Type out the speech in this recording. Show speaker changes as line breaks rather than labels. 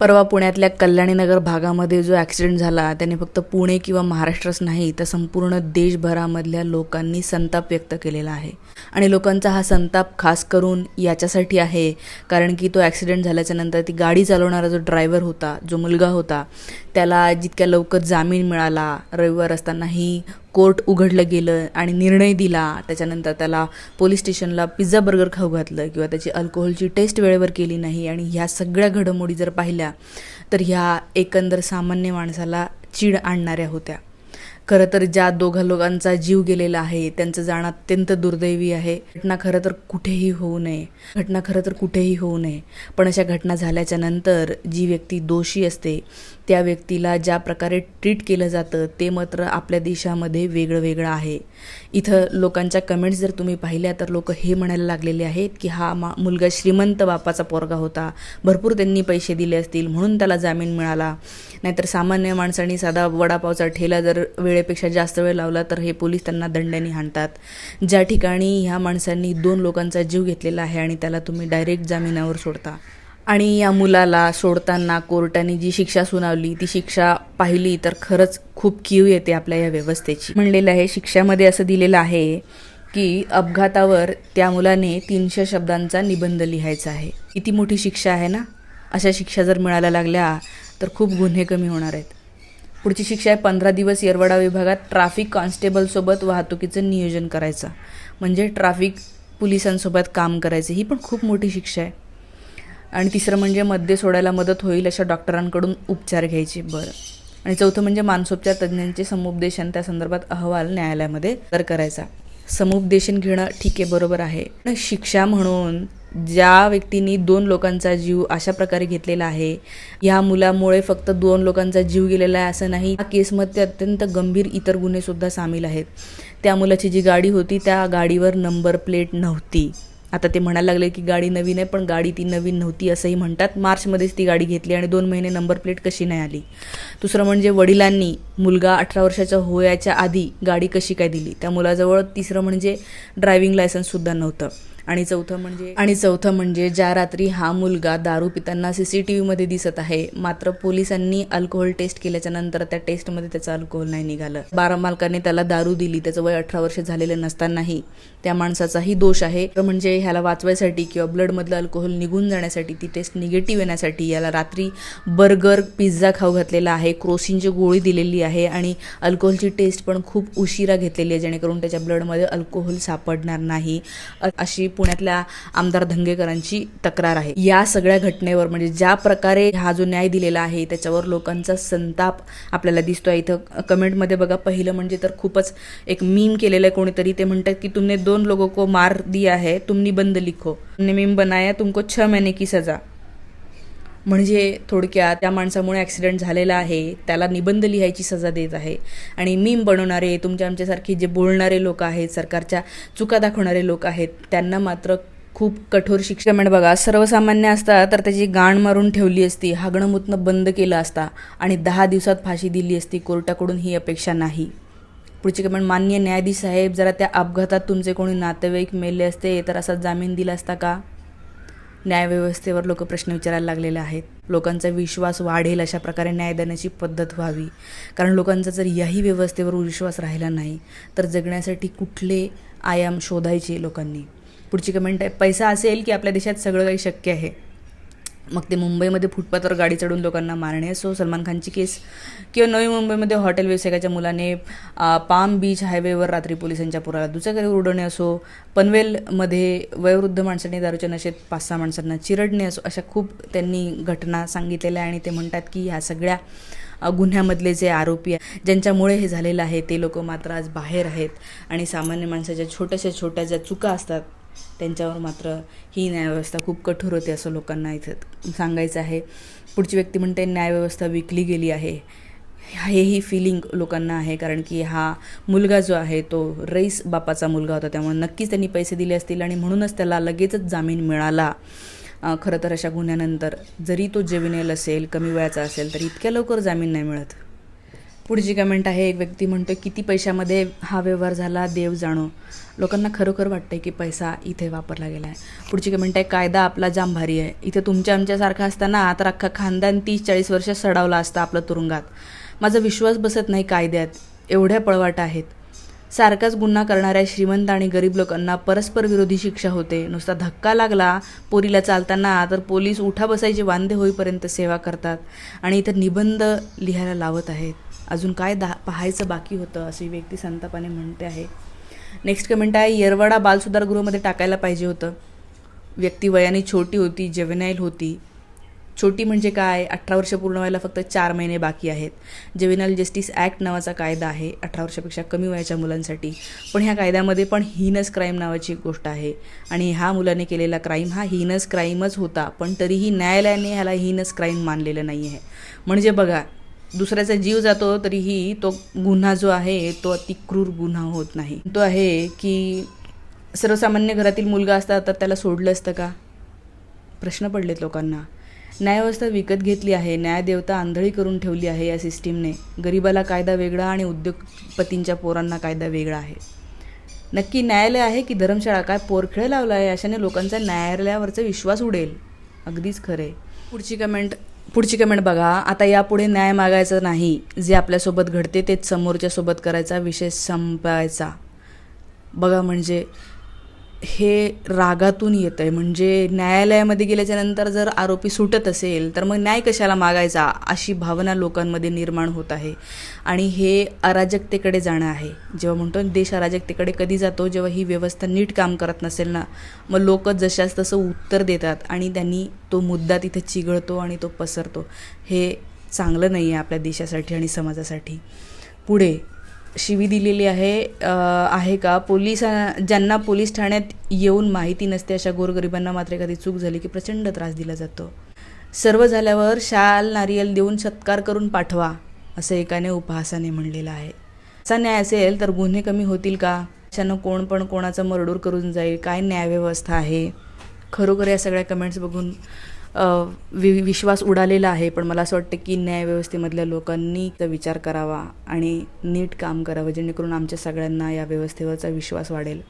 परवा पुण्यातल्या कल्याणीनगर भागामध्ये जो ॲक्सिडेंट झाला त्याने फक्त पुणे किंवा महाराष्ट्रच नाही तर संपूर्ण देशभरामधल्या लोकांनी संताप व्यक्त केलेला आहे. आणि लोकांचा हा संताप खास करून याच्यासाठी आहे कारण की तो ॲक्सिडेंट झाल्याच्यानंतर ती गाडी चालवणारा जो ड्रायव्हर होता जो मुलगा होता त्याला जितक्या लवकर जामीन मिळाला रविवार असतानाही कोर्ट उघडलं गेलं आणि निर्णय दिला त्याच्यानंतर त्याला पोलीस स्टेशनला पिझ्झा बर्गर खाऊ घातलं किंवा त्याची अल्कोहोलची टेस्ट वेळेवर केली नाही आणि ह्या सगळ्या घडामोडी जर पाहिल्या तर ह्या एकंदर सामान्य माणसाला चीड आणणाऱ्या होत्या. खरं तर ज्या दोघा लोकांचा जीव गेलेला आहे त्यांचं जाणं अत्यंत दुर्दैवी आहे. घटना खरं तर कुठेही होऊ नये. घटना खरं तर कुठेही होऊ नये. पण अशा घटना झाल्याच्यानंतर जी व्यक्ती दोषी असते त्या व्यक्तीला ज्या प्रकारे ट्रीट केलं जातं ते मात्र आपल्या देशामध्ये वेगळं वेगळं आहे. इथं लोकांच्या कमेंट्स जर तुम्ही पाहिल्या तर लोक हे म्हणायला लागलेले आहेत की हा मा मुलगा श्रीमंत बापाचा पोरगा होता. भरपूर त्यांनी पैसे दिले असतील म्हणून त्याला जामीन मिळाला. नाहीतर सामान्य माणसाने साधा वडापावचा ठेला जर वेळ वेळेपेक्षा जास्त वेळ लावला तर हे पोलीस त्यांना दंड्याने हाणतात. ज्या ठिकाणी ह्या माणसांनी दोन लोकांचा जीव घेतलेला आहे आणि त्याला तुम्ही डायरेक्ट जामिनावर सोडता. आणि या मुलाला सोडताना कोर्टाने जी शिक्षा सुनावली ती शिक्षा पाहिली तर खरंच खूप कीव येते आपल्या या व्यवस्थेची. म्हणलेलं आहे शिक्षामध्ये असं दिलेलं आहे की अपघातावर त्या मुलाने तीनशे शब्दांचा निबंध लिहायचा आहे. किती मोठी शिक्षा आहे ना? अशा शिक्षा जर मिळायला लागल्या तर खूप गुन्हे कमी होणार आहेत. पुढची शिक्षा आहे. पंधरा दिवस येरवडा विभागात ट्राफिक कॉन्स्टेबलसोबत वाहतुकीचं नियोजन करायचं. म्हणजे ट्राफिक पोलिसांसोबत काम करायचं. ही पण खूप मोठी शिक्षा आहे. आणि तिसरं म्हणजे मद्य सोडायला मदत होईल अशा डॉक्टरांकडून उपचार घ्यायचे. बरं. आणि चौथं म्हणजे मानसोपचार तज्ज्ञांचे समुपदेशन त्या संदर्भात अहवाल न्यायालयामध्ये तर करायचा. समुपदेशन घेणं ठीक आहे बरोबर आहे. शिक्षा म्हणून ज्या व्यक्तींनी दोन लोकांचा जीव अशा प्रकारे घेतलेला आहे ह्या मुलामुळे फक्त दोन लोकांचा जीव गेलेला आहे असं नाही. या केसमध्ये अत्यंत गंभीर इतर गुन्हेसुद्धा सामील आहेत. त्या मुलाची जी गाडी होती त्या गाडीवर नंबर प्लेट नव्हती. आता ते म्हणायला लागले की गाडी नवीन आहे पण गाडी ती नवीन नव्हती असंही म्हणतात. मार्चमध्येच ती गाडी घेतली आणि दोन महिने नंबर प्लेट कशी नाही आली. दुसरं म्हणजे वडिलांनी मुलगा अठरा वर्षाचा होयाच्या आधी गाडी कशी काय दिली? त्या मुलाजवळ तिसरं म्हणजे ड्रायव्हिंग लायसन्ससुद्धा नव्हतं. आणि चौथं म्हणजे? आणि चौथं म्हणजे ज्या रात्री हा मुलगा दारू पिताना सी सी टी व्हीमध्ये दिसत आहे मात्र पोलिसांनी अल्कोहोल टेस्ट केल्याच्यानंतर त्या टेस्टमध्ये त्याचं अल्कोहोल नाही निघालं. बारा मालकाने त्याला दारू दिली त्याचं वय अठरा वर्ष झालेलं नसतानाही त्या माणसाचाही दोष आहे. तर म्हणजे ह्याला वाचवायसाठी किंवा ब्लडमधलं अल्कोहोल निघून जाण्यासाठी ती टेस्ट निगेटिव्ह येण्यासाठी याला रात्री बर्गर पिझ्झा खाऊ घातलेला आहे क्रोसिनची गोळी दिलेली आहे आणि अल्कोहोलची टेस्ट पण खूप उशिरा घेतलेली आहे जेणेकरून त्याच्या ब्लडमध्ये अल्कोहोल सापडणार नाही. अशी पुण्यातल्या आमदार धंगेकरांची तक्रार आहे. या सगळ्या घटनेवर म्हणजे ज्या प्रकारे हा जो न्याय दिलेला आहे त्याच्यावर लोकांचा संताप आपल्याला दिसतोय. इथं कमेंटमध्ये बघा पहिलं म्हणजे तर खूपच एक मीम केलेलं आहे कोणीतरी. ते म्हणतात की तुमने दोन लोगों को मार दिया है तुमनी बंद लिखो. तुमने मीम बनाया तुमको छह महीने की सजा. म्हणजे थोडक्यात त्या माणसामुळे ॲक्सिडेंट झालेला आहे त्याला निबंध लिहायची सजा देत आहे. आणि मीम बनवणारे तुमच्या आमच्यासारखे जे बोलणारे लोक आहेत सरकारच्या चुका दाखवणारे लोक आहेत त्यांना मात्र खूप कठोर शिक्षा. म्हणजे बघा सर्वसामान्य असता तर त्याची गाण मारून ठेवली असती हागणं मुतणं बंद केलं असता आणि दहा दिवसात फाशी दिली असती कोर्टाकडून ही अपेक्षा नाही. पुढची कमेंट मान्य न्यायाधीश साहेब जरा त्या अपघातात तुमचे कोणी नातेवाईक मेले असते तर असा जामीन दिला असता का? न्यायव्यवस्थेवर लोक प्रश्न विचारायला लागलेले आहेत. लोकांचा विश्वास वाढेल अशा प्रकारे न्याय देण्याची पद्धत व्हावी. कारण लोकांचा जर याही व्यवस्थेवर विश्वास राहिला नाही तर जगण्यासाठी कुठले आयाम शोधायचे लोकांनी? पुढची कमेंट आहे पैसा असेल की आपल्या देशात सगळं काही शक्य आहे? मग ते मुंबईमध्ये फुटपाथवर गाडी चढून लोकांना मारणे. असो सलमान खानची केस किंवा नवी मुंबईमध्ये हॉटेल व्यावसायिकाच्या मुलाने पाम बीच हायवेवर रात्री पोलिसांच्या पुराला दुचाकी उडवणे असो पनवेलमध्ये वयोवृद्ध माणसांनी दारूच्या नशेत पाच सहा माणसांना चिरडणे असो अशा खूप त्यांनी घटना सांगितलेल्या आहे आणि ते म्हणतात की ह्या सगळ्या गुन्ह्यामधले जे आरोपी आहे ज्यांच्यामुळे हे झालेलं आहे ते लोक मात्र आज बाहेर आहेत. आणि सामान्य माणसाच्या छोट्याशा छोट्या ज्या चुका असतात त्यांच्यावर मात्र ही न्यायव्यवस्था खूप कठोर होते असं लोकांना इथं सांगायचं आहे. पुढची व्यक्ती म्हणते न्यायव्यवस्था विकली गेली आहे. हेही फिलिंग लोकांना आहे कारण की हा मुलगा जो आहे तो रईस बापाचा मुलगा होता. त्यामुळे नक्कीच त्यांनी पैसे दिले असतील आणि म्हणूनच त्याला लगेचच जामीन मिळाला. खरं तर अशा गुन्ह्यानंतर जरी तो जेविनेल असेल कमी वयाचा असेल तर इतक्या लवकर जामीन नाही मिळत. पुढची कमेंट आहे एक व्यक्ती म्हणतो किती पैशामध्ये हा व्यवहार झाला देव जाणो. लोकांना खरोखर वाटतंय की पैसा इथे वापरला गेला आहे पुढची कमेंट आहे कायदा आपला जाम भारी आहे. इथे तुमच्या आमच्यासारखा असताना तर अख्खा खानदान तीस चाळीस वर्ष सडावला असता आपलं तुरुंगात. माझा विश्वास बसत नाही कायद्यात. एवढ्या पळवाट आहेत. सारखाच गुन्हा करणाऱ्या श्रीमंत आणि गरीब लोकांना परस्पर विरोधी शिक्षा होते. नुसता धक्का लागला पोरीला चालताना तर पोलीस उठा बसायचे वांदे होईपर्यंत सेवा करतात आणि इथं निबंध लिहायला लावत आहेत. अजून काय दा पाहायचं बाकी होतं अशी व्यक्ती संतापाने म्हणते आहे. नेक्स्ट कमेंट आहे येरवाडा बालसुधारगृहामध्ये टाकायला पाहिजे होतं. व्यक्ती वयाने छोटी होती जेवेनाईल होती. छोटी म्हणजे काय? अठरा वर्ष पूर्ण व्हायला फक्त चार महिने बाकी आहेत. जेविनल जस्टिस ॲक्ट नावाचा कायदा आहे अठरा वर्षापेक्षा कमी वयाच्या मुलांसाठी. पण ह्या कायद्यामध्ये पण हिनस क्राईम नावाची एक गोष्ट आहे. आणि हा मुलाने केलेला क्राईम हा हिनस क्राईमच होता. पण तरीही न्यायालयाने ह्याला हिनस क्राईम मानलेलं नाही आहे म्हणजे बघा दुसऱ्याचा जीव जातो तरीही तो गुन्हा जो आहे तो अति क्रूर गुन्हा होत नाही. तो आहे की सर्वसामान्य घरातील मुलगा असता तर त्याला सोडलं असतं का? प्रश्न पडलेत लोकांना. न्यायव्यवस्था विकत घेतली आहे न्यायदेवता आंधळी करून ठेवली आहे या सिस्टीमने. गरिबाला कायदा वेगळा आणि उद्योगपतींच्या पोरांना कायदा वेगळा आहे. नक्की न्यायालय आहे की धर्मशाळा? काय पोरखेळ लावला आहे अशाने लोकांचा न्यायालयावरचा विश्वास उडेल. अगदीच खरे पुढची कमेंट पुढची कमेंट बघा. आता यापुढे न्याय मागायचा नाही. जे आपल्यासोबत घडते तेच समोरच्यासोबत करायचा विषय संपायचा. बघा म्हणजे हे रागातून येतं आहे म्हणजे न्यायालयामध्ये गेल्याच्यानंतर जर आरोपी सुटत असेल तर मग न्याय कशाला मागायचा? अशी भावना लोकांमध्ये निर्माण होत आहे. आणि हे अराजकतेकडे जाणं आहे. जेव्हा म्हणतो देश अराजकतेकडे कधी जातो जेव्हा ही व्यवस्था नीट काम करत नसेल ना मग लोक जशास तसं उत्तर देतात आणि त्यांनी तो मुद्दा तिथे चिघळतो आणि तो पसरतो. हे चांगलं नाही आहे आपल्या देशासाठी आणि समाजासाठी. पुढे शिवी दिलेली आहे आहे का? पोलिसा ज्यांना पोलीस ठाण्यात येऊन माहिती नसते अशा गोरगरिबांना मात्र एखादी चूक झाली की प्रचंड त्रास दिला जातो. सर्व झाल्यावर शाल नारियल देऊन सत्कार करून पाठवा असं एकाने उपहासाने म्हणलेलं आहे. असा न्याय असेल तर गुन्हे कमी होतील का? अशानं कोण पण कोणाचा मर्डूर करून जाईल काय न्यायव्यवस्था आहे? खरोखर या सगळ्या कमेंट्स बघून वि विश्वास उडालेला आहे पण मला असं वाटतं की न्यायव्यवस्थेमधल्या लोकांनी विचार करावा आणि नीट काम करावं जेणेकरून आमच्या सगळ्यांना या व्यवस्थेवरचा विश्वास वाढेल.